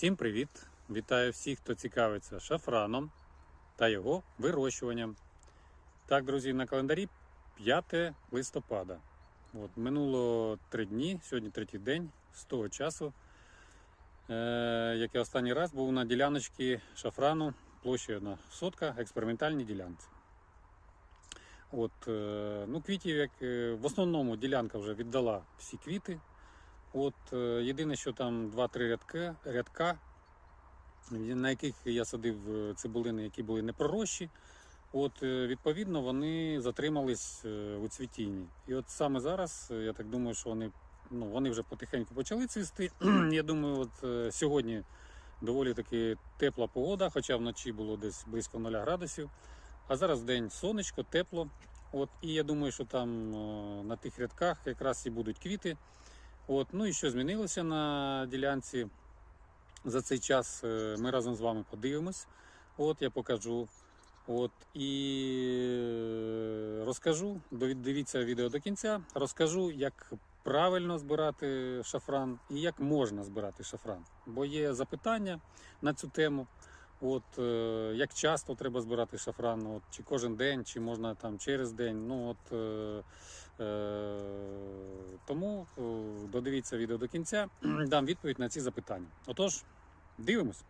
Всім привіт! Вітаю всіх, хто цікавиться шафраном та його вирощуванням. Так, друзі, на календарі 5 листопада. От, минуло три дні, сьогодні третій день з того часу, е, як я останній раз був на діляночці шафрану площею одна сотка, експериментальній ділянці. От, е, ну, квітів, як е, в основному ділянка вже віддала всі квіти. От е, єдине, що там 2-3 рядка, рядка, на яких я садив е, цибулини, які були непророщі. От, е, відповідно, вони затримались у цвітінні. І от саме зараз, я так думаю, що вони, ну, вони вже потихеньку почали цвісти. я думаю, от сьогодні доволі таки тепла погода, хоча вночі було десь близько 0 градусів. А зараз день сонечко, тепло. От, і я думаю, що там на тих рядках якраз і будуть квіти. От, ну і що змінилося на ділянці за цей час, е, ми разом з вами подивимось. От я покажу. От і е, розкажу. Дивіться відео до кінця. Розкажу, як правильно збирати шафран і як можна збирати шафран. Бо є запитання на цю тему. От е, як часто треба збирати шафран, от, чи кожен день, чи можна там через день. Ну от е, е, тому е, додивіться відео до кінця, дам відповідь на ці запитання. Отож, дивимось.